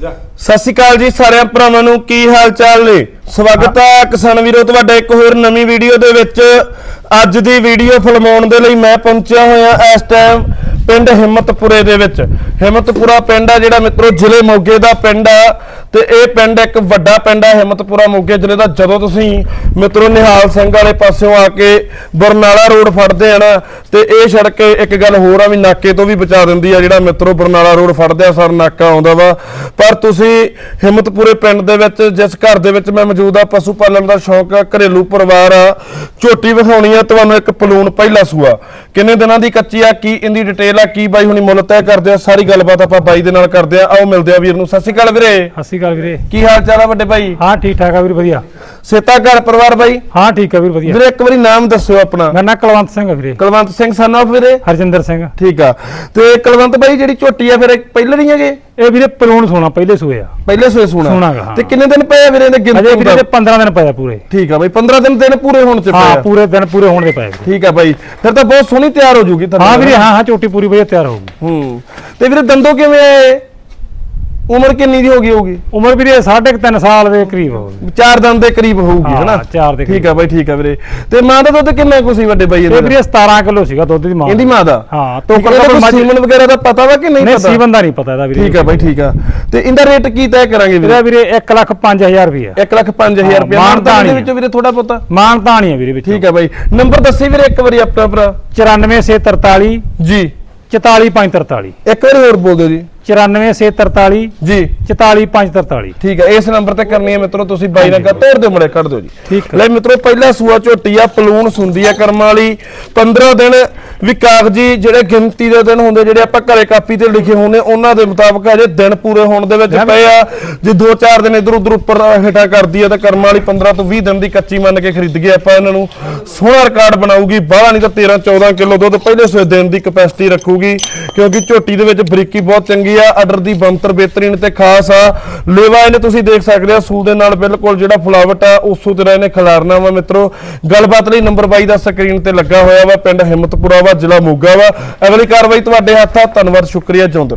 ਸਤਿ ਸ਼੍ਰੀ ਅਕਾਲ ਜੀ ਸਾਰਿਆਂ ਭਰਾਵਾਂ ਨੂੰ ਕੀ ਹਾਲ ਚਾਲ ਨੇ? ਸਵਾਗਤ ਹੈ। ਕਿਸਾਨ ਵੀਰੋ ਤੁਹਾਡਾ ਇੱਕ ਹੋਰ ਨਵੀਂ ਵੀਡੀਓ ਦੇ ਵਿੱਚ। ਅੱਜ ਦੀ ਵੀਡੀਓ ਫਿਲਮਾਉਣ ਦੇ ਲਈ ਮੈਂ ਪਹੁੰਚਿਆ ਹੋਇਆ ਇਸ ਟਾਈਮ ਪਿੰਡ ਹਿੰਮਤਪੁਰੇ ਦੇ ਵਿੱਚ। ਹਿੰਮਤਪੁਰਾ ਪਿੰਡ ਆ ਜਿਹੜਾ ਮਿੱਤਰੋ ਜ਼ਿਲ੍ਹੇ ਮੋਗੇ ਦਾ ਪਿੰਡ ਆ। ਤੇ ਇਹ ਪਿੰਡ ਇੱਕ ਵੱਡਾ ਪਿੰਡ ਆ ਹਿੰਮਤਪੁਰਾ ਮੋਗੇ ਜ਼ਿਲ੍ਹੇ ਦਾ। ਜਦੋਂ ਤੁਸੀਂ ਮਿੱਤਰੋ ਨਿਹਾਲ ਸਿੰਘ ਵਾਲੇ ਪਾਸਿਓਂ ਆ ਕੇ ਬਰਨਾਲਾ ਰੋਡ ਫੜਦੇ ਆ ਨਾ, ਤੇ ਇਹ ਸੜਕ ਇੱਕ ਗੱਲ ਹੋਰ ਆ ਵੀ ਨਾਕੇ ਤੋਂ ਵੀ ਬਚਾ ਦਿੰਦੀ ਆ ਜਿਹੜਾ ਮਿੱਤਰੋ ਬਰਨਾਲਾ ਰੋਡ ਫੜਦੇ ਆ ਸਰ ਨਾਕਾ ਆਉਂਦਾ ਵਾ। ਪਰ ਤੁਸੀਂ ਹਿੰਮਤਪੁਰੇ ਪਿੰਡ ਦੇ ਵਿੱਚ, ਜਿਸ ਘਰ ਦੇ ਵਿੱਚ ਮੈਂ ਮੌਜੂਦ ਆ, ਪਸ਼ੂ ਪਾਲਣ ਦਾ ਸ਼ੌਂਕ ਆ, ਘਰੇਲੂ ਪਰਿਵਾਰ ਆ, ਝੋਟੀ ਵਿਖਾਉਣੀ ਆ, ਤੁਹਾਨੂੰ ਇੱਕ ਪਲੂਨ ਪਹਿਲਾ ਸੂਆ। ਕਿੰਨੇ ਦਿਨਾਂ ਦੀ ਕੱਚੀ ਆ ਕੀ ਇਹਦੀ ਡਿਟੇਲ ਆ ਕੀ ਬਾਈ ਹੁਣੀ ਮੁੱਲ ਤੈਅ ਕਰਦੇ ਆ ਸਾਰੀ ਗੱਲਬਾਤ ਆਪਾਂ ਬਾਈ ਦੇ ਨਾਲ ਕਰਦੇ ਆ। ਆਓ ਮਿਲਦੇ ਆ ਵੀਰ ਨੂੰ। ਸਤਿ ਸ਼੍ਰੀ ਅਕਾਲ ਵੀਰੇ। ਸਤਿ ਸ਼੍ਰੀ ਅਕਾਲ ਵੀਰੇ। ਕੀ ਹਾਲ ਚਾਲ ਆ ਵੱਡੇ ਭਾਈ ਹਾਂ ਠੀਕ ਠਾਕ ਆ ਵੀਰ ਵਧੀਆ। ਸੇਤਾ ਘਰ ਪਰਿਵਾਰ ਬਾਈ? ਹਾਂ ਠੀਕ ਆ ਵੀਰ ਵਧੀਆ। ਵੀਰੇ ਇੱਕ ਵਾਰੀ ਨਾਮ ਦੱਸਿਓ ਆਪਣਾ। ਮੇਰਾ ਨਾਂ ਕੁਲਵੰਤ ਸਿੰਘ ਵੀਰੇ। ਕੁਲਵੰਤ ਸਿੰਘ ਸਨ of ਵੀਰੇ? ਹਰਜਿੰਦਰ ਸਿੰਘ। ਠੀਕ ਆ। ਤੇ ਕੁਲਵੰਤ ਬਾਈ ਜਿਹੜੀ ਝੋਟੀ ਆ ਫਿਰ ਪਹਿਲੇ ਨਹੀਂ ਹੈਗੇ? ਇਹ ਵੀਰੇ ਪਲੂਣ ਸੋਣਾ ਪਹਿਲੇ ਸੂਏ ਆ। ਪਹਿਲੇ ਸੋਏ ਗਾ, ਹਾਂ। ਤੇ ਕਿੰਨੇ ਦਿਨ ਪਏ ਵੀਰੇ ਅਜੇ ਗਿਣਤੀ ਵੀਰੇ ਦੇ 15 ਦਿਨ ਪਏ ਪੂਰੇ। ਠੀਕ ਆ ਬਾਈ 15 ਦਿਨ ਦਿਨ ਪੂਰੇ ਹੋਣ ਚ ਪਏ ਹਾਂ ਪੂਰੇ ਦਿਨ ਪੂਰੇ ਹੋਣ ਦੇ ਪਏ। ਠੀਕ ਆ ਬਾਈ ਫਿਰ ਤਾਂ ਬਹੁਤ ਸੋਹਣੀ ਤਿਆਰ ਹੋ ਜੂਗੀ ਹਾਂ ਵੀਰੇ ਹਾਂ ਹਾਂ ਝੋਟੀ ਪੂਰੀ ਵਧੀਆ ਤਿਆਰ ਹੋਊਗੀ। ਹੂੰ। ਤੇ ਵੀਰੇ ਦੰਦੋ ਕਿਵੇਂ ਆ ਇਹ? ਉਮਰ ਕਿੰਨੀ ਦੀ ਹੋ ਗਈ ਹੋਊਗੀ? ਉਮਰ ਵੀਰੇ 3.5 ਸਾਲ ਦੇ ਕਰੀਬ ਹੋਊਗੀ ਚਾਰ ਦੰਦ ਦੇ ਕਰੀਬ ਹੋਊਗੀ ਹਾਂ, ਹਨਾ? ਚਾਰ ਦੇ ਠੀਕ ਆ ਬਾਈ ਠੀਕ ਆ ਵੀਰੇ। ਤੇ ਮਾਂ ਦਾ ਦੁੱਧ ਕਿੰਨਾ ਕੁ ਸੀ ਵੱਡੇ ਬਾਈ ਇਹ ਇਹਦਾ ਵੀਰੇ 17 ਕਿਲੋ ਸੀਗਾ ਦੁੱਧ ਦੀ ਮਾਂ ਇਹਦੀ ਮਾਂ ਦਾ? ਹਾਂ ਤੋਂ ਟੋਕਰ ਦਾ ਮੱਝ ਸੀਮਨ ਵਗੈਰਾ ਦਾ ਪਤਾ ਵਾ ਕਿ ਨਹੀਂ ਨਹੀਂ ਪਤਾ? ਸੀ ਬੰਦਾ ਨਹੀਂ ਪਤਾ ਇਹਦਾ ਵੀਰੇ। ਠੀਕ ਆ ਬਾਈ ਠੀਕ ਆ। ਤੇ ਇਹਦਾ ਰੇਟ ਕੀ ਤੈਅ ਕਰਾਂਗੇ ਵੀਰੇ? ਇਹਦਾ ਵੀਰੇ 1 ਲੱਖ 5000 ਰੁਪਏ 1 ਲੱਖ 5000 ਹਾਂ, ਰੁਪਏ ਮਾਣ ਮਾਨਤਾਨ ਦੇ ਵਿੱਚੋਂ ਵੀਰੇ ਥੋੜਾ ਬਹੁਤਾ। ਮਾਨ ਤਾਣੀ ਆ ਵੀਰੇ ਵਿੱਚ। ਠੀਕ ਆ ਬਾਈ। ਨੰਬਰ ਦੱਸੀ ਵੀਰੇ ਇੱਕ ਵਾਰੀ ਆਪਣਾ ਭਰਾ। 94 ਸੇ 43 ਜੀ। 44 543 ਇੱਕ ਵਾਰੀ ਹੋਰ ਬੋਲ ਦਿਓ ਜੀ। 94 ਸੇ 43 ਜੀ 44 543 ਠੀਕ ਹੈ ਇਸ ਨੰਬਰ ਤੇ ਕਰਨੀ ਹੈ ਮਿੱਤਰੋ ਤੁਸੀਂ ਬਾਈ ਨਾਲ ਤੋੜ ਦਿਓ ਮੜੇ ਕੱਢ ਦਿਓ ਜੀ। ਠੀਕ ਹੈ। ਲੈ ਮਿੱਤਰੋ ਪਹਿਲਾ ਸੂਆ ਝੋਟੀ ਆ ਪਲੂਣ ਸੁੰਦੀ ਆ ਕਰਮਾਂ ਵਾਲੀ। 15 ਦਿਨ ਵੀ ਕਾਗਜ਼ੀ ਜਿਹੜੇ ਗਿਣਤੀ ਦੇ ਦਿਨ ਹੁੰਦੇ ਜਿਹੜੇ ਆਪਾਂ ਘਰੇ ਕਾਪੀ ਤੇ ਲਿਖੇ ਹੁੰਦੇ ਉਹਨਾਂ ਦੇ ਮੁਤਾਬਕ ਅਜੇ ਦਿਨ ਪੂਰੇ ਹੋਣ ਦੇ ਵਿੱਚ ਪਏ ਆ ਜੇ 2-4 ਦਿਨ ਇਧਰ ਉਧਰ ਉੱਪਰ ਹੇਠਾਂ ਕਰਦੀ ਆ ਤਾਂ ਕਰਮਾਂ ਵਾਲੀ 15 ਤੋਂ 20 ਦਿਨ ਦੀ ਕੱਚੀ ਮੰਨ ਕੇ ਖਰੀਦ ਗਏ ਆਪਾਂ ਇਹਨਾਂ ਨੂੰ। ਸੋਹਣਾ ਰਿਕਾਰਡ ਬਣਾਊਗੀ ਬਾਹਲਾ ਨਹੀਂ ਤਾਂ 13-14 ਕਿਲੋ ਦੁੱਧ ਪਹਿਲੇ ਸੂਏ ਦਿਨ ਦੀ ਕਪੈਸਿਟੀ ਰੱਖੂਗੀ ਕਿਉਂਕਿ ਝੋਟੀ ਦੇ ਵਿੱਚ ਬਰੀਕੀ ਬਹੁਤ ਚੰਗੀ ਆ ਆਰਡਰ ਦੀ ਬੰਤਰ ਬਿਹਤਰੀਨ ਤੇ ਖਾਸ ਆ। ਲੇਵਾ, ਇਹਨੇ ਤੁਸੀਂ ਦੇਖ ਸਕਦੇ ਆ, ਸੂਲ ਦੇ ਨਾਲ ਬਿਲਕੁਲ ਜਿਹੜਾ ਫਲਾਵਟ ਆ, ਉਸੂ ਤਰ੍ਹਾਂ ਇਹਨੇ ਖਿਲਾਰਨਾ ਵਾ ਮਿੱਤਰੋ। ਗੱਲਬਾਤ ਲਈ ਨੰਬਰ 22 ਦਾ ਸਕਰੀਨ ਤੇ ਲੱਗਾ ਹੋਇਆ ਵਾ, ਪਿੰਡ ਹਿੰਮਤਪੁਰਾ ਵਾ, ਜ਼ਿਲ੍ਹਾ ਮੋਗਾ ਵਾ। ਅਗਲੀ ਕਾਰਵਾਈ ਤੁਹਾਡੇ ਹੱਥ ਆ ਧੰਨਵਾਦ, ਸ਼ੁਕਰੀਆ, ਜਿਉਂਦੇ